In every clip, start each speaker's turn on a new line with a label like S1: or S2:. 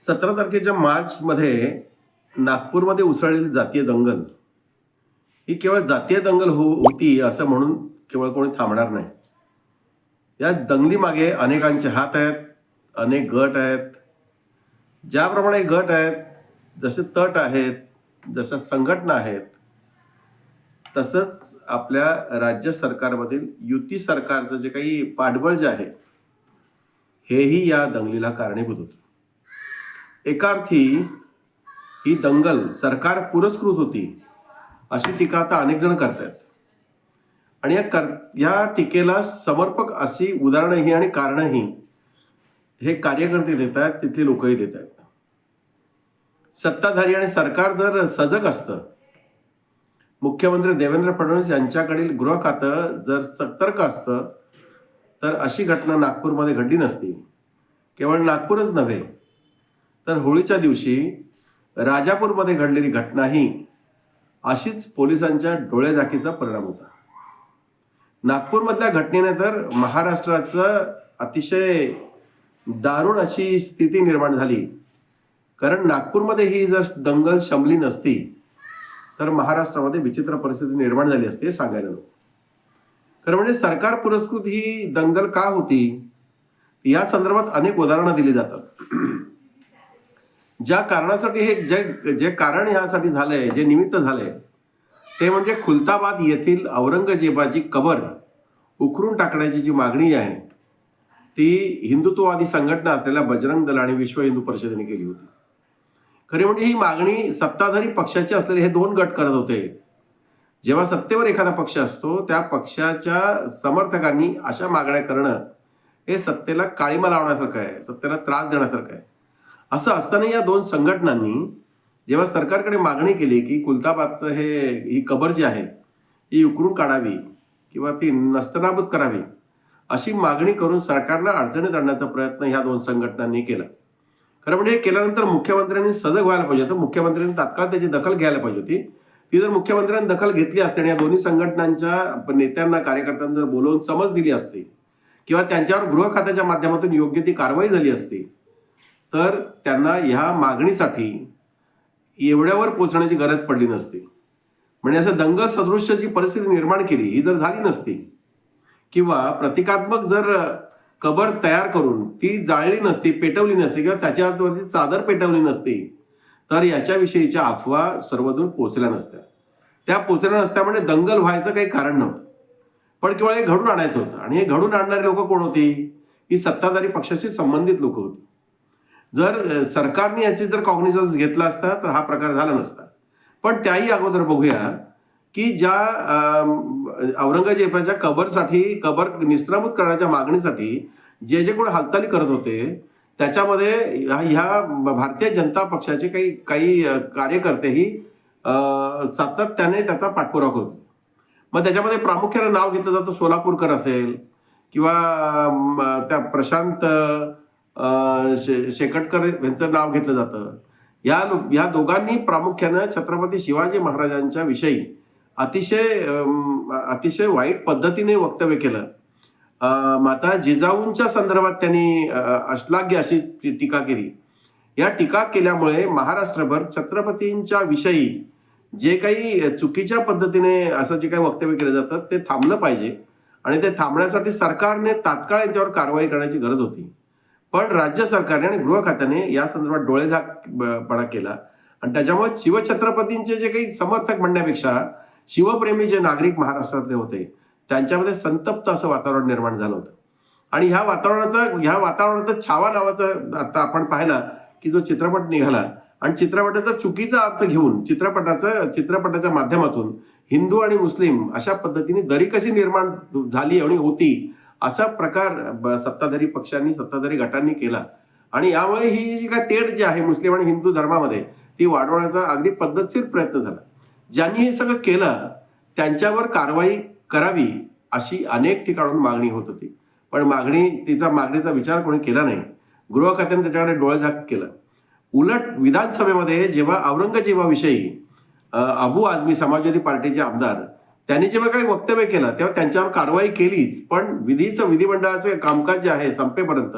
S1: सतरा तारखेच्या मार्चमध्ये नागपूरमध्ये उसळलेली जातीय दंगल. ही केवळ जातीय दंगल हो होती असं म्हणून केवळ कोणी थांबणार नाही. या दंगलीमागे अनेकांचे हात आहेत अनेक गट आहेत. ज्याप्रमाणे गट आहेत जसे तट आहेत जशा संघटना आहेत तसंच आपल्या राज्य सरकारमधील युती सरकारचं जे काही पाठबळ जे आहे हेही या दंगलीला कारणीभूत होतं. एका अर्थी ही दंगल सरकार पुरस्कृत होती अशी टीका आता अनेक जण करतायत. आणि या कर या टीकेला समर्पक अशी उदाहरणंही आणि कारणंही हे कार्यकर्ते देत आहेत तिथले लोकही देत आहेत सत्ताधारी आणि सरकार जर सजग असतं मुख्यमंत्री देवेंद्र फडणवीस यांच्याकडील गृह खातं जर सतर्क असतं तर अशी घटना नागपूरमध्ये घडली नसती. केवळ नागपूरच नव्हे तर होळीच्या दिवशी राजापूरमध्ये घडलेली घटना ही अशीच पोलिसांच्या डोळेझाकीचा परिणाम होता. नागपूरमधल्या घटनेने तर महाराष्ट्राचं अतिशय दारुण अशी स्थिती निर्माण झाली. कारण नागपूरमध्ये ही जर दंगल शमली नसती तर महाराष्ट्रामध्ये विचित्र परिस्थिती निर्माण झाली असते हे सांगायला नको. खरं म्हणजे सरकार पुरस्कृत ही दंगल का होती? या संदर्भात अनेक उदाहरणं दिली जातात. ज्या कारणासाठी हे जे जे कारण ह्यासाठी झालंय जे निमित्त झालंय ते म्हणजे खुलताबाद येथील औरंगजेबाची कबर उखरून टाकण्याची जी मागणी आहे ती हिंदुत्ववादी संघटना असलेल्या बजरंग दल आणि विश्व हिंदू परिषदेने केली होती. खरी म्हणजे ही मागणी सत्ताधारी पक्षाचे असलेले हे दोन गट करत होते. जेव्हा सत्तेवर एखादा पक्ष असतो त्या पक्षाच्या समर्थकांनी अशा मागण्या करणं हे सत्तेला काळीमा लावण्यासारखं आहे सत्तेला त्रास देण्यासारखं आहे. असं असताना या दोन संघटनांनी जेव्हा सरकारकडे मागणी केली की कुलताबादचं हे ही कबर जी आहे ही उकरून काढावी किंवा ती नस्तनाबूत करावी अशी मागणी करून सरकारला अडचणीत आणण्याचा प्रयत्न ह्या दोन संघटनांनी केला. खरं म्हणजे हे केल्यानंतर मुख्यमंत्र्यांनी सजग व्हायला पाहिजे होतं. मुख्यमंत्र्यांनी तात्काळ त्याची दखल घ्यायला पाहिजे होती. ती जर मुख्यमंत्र्यांनी दखल घेतली असते आणि या दोन्ही संघटनांच्या नेत्यांना कार्यकर्त्यांना जर बोलवून समज दिली असती किंवा त्यांच्यावर गृह खात्याच्या माध्यमातून योग्य ती कारवाई झाली असती तर त्यांना ह्या मागणीसाठी एवढ्यावर पोचण्याची गरज पडली नसती. म्हणजे असं दंगल सदृश्य जी परिस्थिती निर्माण केली ही जर झाली नसती किंवा प्रतिकात्मक जर कबर तयार करून ती जाळली नसती पेटवली नसती किंवा त्याच्यावरची चादर पेटवली नसती तर याच्याविषयीच्या अफवा सर्वदूर पोचल्या नसत्या. त्या पोचल्या नसत्या म्हणजे दंगल व्हायचं काही कारण नव्हतं. पण केवळ हे घडून आणायचं होतं. आणि हे घडून आणणारी लोक कोण होती? ही सत्ताधारी पक्षाशी संबंधित लोक होती. जर सरकारने याची जर कॉग्निझन्स घेतला असता तर हा प्रकार झाला नसता. पण त्याही अगोदर बघूया की ज्या औरंगजेबाच्या कबरसाठी कबर निस्त्रामूत करण्याच्या मागणीसाठी जे जे कोण हालचाली करत होते त्याच्यामध्ये ह्या- भारतीय जनता पक्षाचे काही काही कार्यकर्तेही सातत्याने त्याचा पाठपुरावा करतो मग त्याच्यामध्ये प्रामुख्याने नाव घेतलं जातं सोलापूरकर असेल किंवा त्या प्रशांत शे शेकटकर यांचं नाव घेतलं जातं. या या दोघांनी प्रामुख्यानं छत्रपती शिवाजी महाराजांच्या विषयी अतिशय अतिशय वाईट पद्धतीने वक्तव्य केलं. माता जिजाऊंच्या संदर्भात त्यांनी अश्लाघ्य अशी टीका केली. या टीका केल्यामुळे महाराष्ट्रभर छत्रपतींच्या विषयी जे काही चुकीच्या पद्धतीने असं जे काही वक्तव्य केलं जातं ते थांबलं पाहिजे. आणि ते थांबण्यासाठी सरकारने तात्काळ याच्यावर कारवाई करण्याची गरज होती. पण राज्य सरकारने आणि गृह खात्याने या संदर्भात डोळेझाकपणा केला. आणि त्याच्यामुळे शिवछत्रपतींचे जे काही समर्थक म्हणण्यापेक्षा शिवप्रेमी जे नागरिक महाराष्ट्रातले होते त्यांच्यामध्ये संतप्त असं वातावरण निर्माण झालं होतं. आणि ह्या वातावरणाचा ह्या वातावरणाचा छावा नावाचं आता आपण पाहिला की जो चित्रपट निघाला आणि चित्रपटाचा चुकीचा अर्थ घेऊन चित्रपटाचं चित्रपटाच्या माध्यमातून हिंदू आणि मुस्लिम अशा पद्धतीने दरी कशी निर्माण झाली आणि होती असा प्रकार ब- सत्ताधारी पक्षांनी सत्ताधारी गटांनी केला. आणि यामुळे ही जी काय तेढ जी आहे मुस्लिम आणि हिंदू धर्मामध्ये ती वाढवण्याचा अगदी पद्धतशीर प्रयत्न झाला. ज्यांनी हे सगळं केलं त्यांच्यावर कारवाई करावी अशी अनेक ठिकाणून मागणी होत होती. पण मागणी तिचा मागणीचा विचार कोणी केला नाही. गृह खात्याने त्याच्याकडे डोळेझाक केलं. उलट विधानसभेमध्ये जेव्हा औरंगजेबाविषयी अबू आझमी समाजवादी पार्टीचे आमदार त्यांनी जेव्हा काही वक्तव्य केलं तेव्हा त्यांच्यावर कारवाई केलीच. पण विधीचं विधिमंडळाचं कामकाज जे आहे संपेपर्यंत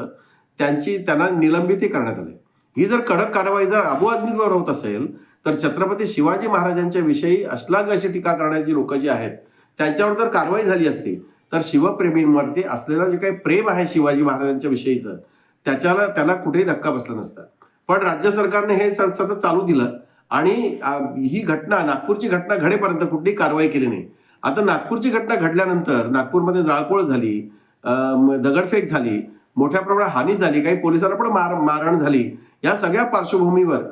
S1: त्यांची त्यांना निलंबितही करण्यात आले. ही जर कडक कारवाई जर अबू आझमीवर होत असेल तर छत्रपती शिवाजी महाराजांच्या विषयी अश्लाघ अशी टीका करण्याची लोक जी आहेत त्यांच्यावर जर कारवाई झाली असती तर शिवप्रेमींवरती असलेलं जे काही प्रेम आहे शिवाजी महाराजांच्या विषयीचं त्याच्याला त्याला कुठेही धक्का बसला नसता. पण राज्य सरकारने हे सतत चालू दिलं आणि ही घटना नागपूरची घटना घडेपर्यंत कुठलीही कारवाई केली नाही. आता नागपूरची घटना घडल्यानंतर नागपूरमध्ये जाळपोळ झाली दगडफेक झाली मोठ्या प्रमाणात हानी झाली काही पोलिसांना पण मार मारहाण झाली. या सगळ्या पार्श्वभूमीवर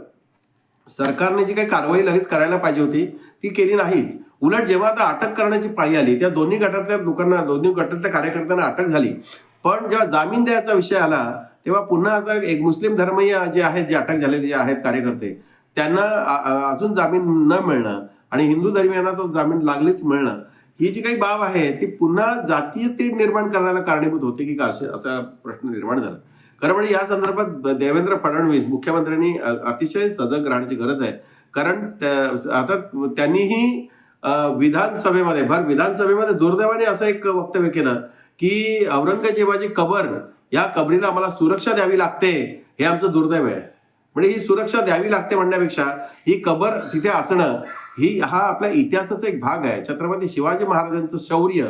S1: सरकारने जी काही कारवाई लगेच करायला पाहिजे होती ती केली नाहीच. उलट जेव्हा आता अटक करण्याची पाळी आली त्या दोन्ही गटातल्या लोकांना दोन्ही गटातल्या कार्यकर्त्यांना अटक झाली. पण जेव्हा जामीन द्यायचा विषय आला तेव्हा पुन्हा आता एक मुस्लिम धर्मीय जे आहेत जे अटक झालेले जे आहेत कार्यकर्ते त्यांना अजून जामीन न मिळणं आणि हिंदू धर्मियांना तो जामीन लागलीच मिळणं ही जी काही बाब आहे ती पुन्हा जातीय तीड निर्माण करण्याला कारणीभूत होते की का असे असा प्रश्न निर्माण झाला. खरं म्हणजे या संदर्भात देवेंद्र फडणवीस मुख्यमंत्र्यांनी अतिशय सजग राहण्याची गरज आहे. कारण आता त्यांनीही विधानसभेमध्ये भर विधानसभेमध्ये दुर्दैवाने असं एक वक्तव्य केलं की औरंगजेबाची कबर या कबरीला आम्हाला सुरक्षा द्यावी लागते हे आमचं दुर्दैव आहे. म्हणजे ही सुरक्षा द्यावी लागते म्हणण्यापेक्षा ही कबर तिथे असणं ही हा आपल्या इतिहासाचा एक भाग आहे. छत्रपती शिवाजी महाराजांचं शौर्य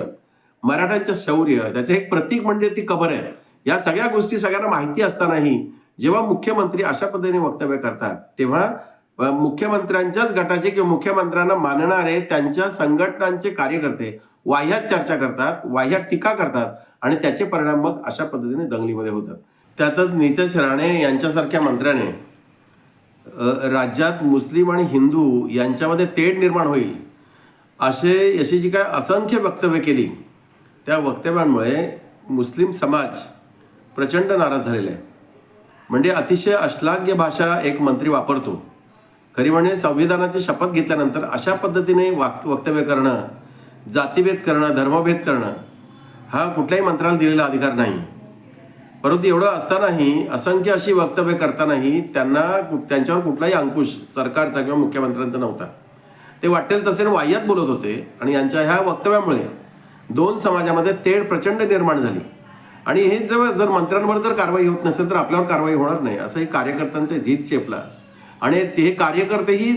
S1: मराठ्यांचं शौर्य त्याचं एक प्रतीक म्हणजे ती कबर आहे. या सगळ्या गोष्टी सगळ्यांना माहिती असतानाही जेव्हा मुख्यमंत्री अशा पद्धतीने वक्तव्य करतात तेव्हा मुख्यमंत्र्यांच्याच गटाचे किंवा मुख्यमंत्र्यांना मानणारे त्यांच्या संघटनांचे कार्यकर्ते वाह्यात चर्चा करतात वाह्यात टीका करतात आणि त्याचे परिणाम मग अशा पद्धतीने दंगलीमध्ये होतात. त्यातच नितेश राणे यांच्यासारख्या मंत्र्याने राज्यात मुस्लिम आणि हिंदू यांच्यामध्ये तेढ निर्माण होईल असे अशी जी काय असंख्य वक्तव्य केली. त्या वक्तव्यांमुळे मुस्लिम समाज प्रचंड नाराज झालेला आहे. म्हणजे अतिशय अश्लाघ्य भाषा एक मंत्री वापरतो. खरी म्हणजे संविधानाची शपथ घेतल्यानंतर अशा पद्धतीने वाक वक्तव्य करणं जातीभेद करणं धर्मभेद करणं हा कुठल्याही मंत्र्याला दिलेला अधिकार नाही. परंतु एवढं असतानाही असंख्य अशी वक्तव्य करतानाही त्यांना त्यांच्यावर कुठलाही अंकुश सरकारचा किंवा मुख्यमंत्र्यांचा नव्हता. ते वाटेल तसे वाह्यात बोलत होते आणि यांच्या ह्या वक्तव्यामुळे दोन समाजामध्ये तेढ प्रचंड निर्माण झाली. आणि हे जर जर मंत्र्यांवर जर कारवाई होत नसेल तर आपल्यावर कारवाई होणार नाही असंही कार्यकर्त्यांचा झीत चेपला. आणि ते कार्यकर्तेही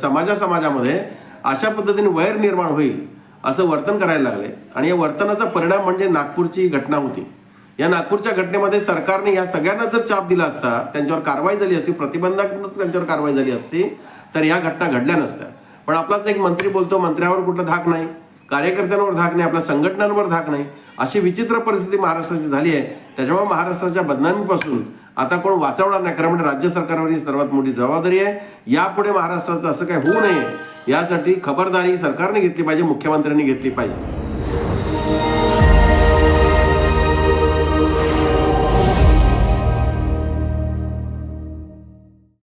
S1: समाजा समाजामध्ये अशा पद्धतीने वैर निर्माण होईल असं वर्तन करायला लागले. आणि या वर्तनाचा परिणाम म्हणजे नागपूरची घटना होती. या नागपूरच्या घटनेमध्ये सरकारने या सगळ्यांना जर चाप दिला असता त्यांच्यावर कारवाई झाली असती प्रतिबंधात्मक त्यांच्यावर कारवाई झाली असती तर या घटना घडल्या नसत्या. पण आपलाच एक मंत्री बोलतो मंत्र्यावर कुठला धाक नाही कार्यकर्त्यांवर धाक नाही आपल्या संघटनांवर धाक नाही. अशी विचित्र परिस्थिती महाराष्ट्राची झाली आहे. त्याच्यामुळे महाराष्ट्राच्या बदनामीपासून आता कोण वाचवणार नाही खरं म्हणजे राज्य सरकारवर ही सर्वात मोठी जबाबदारी आहे. यापुढे महाराष्ट्राचं असं काही होऊ नये यासाठी खबरदारी सरकारने घेतली पाहिजे मुख्यमंत्र्यांनी घेतली पाहिजे.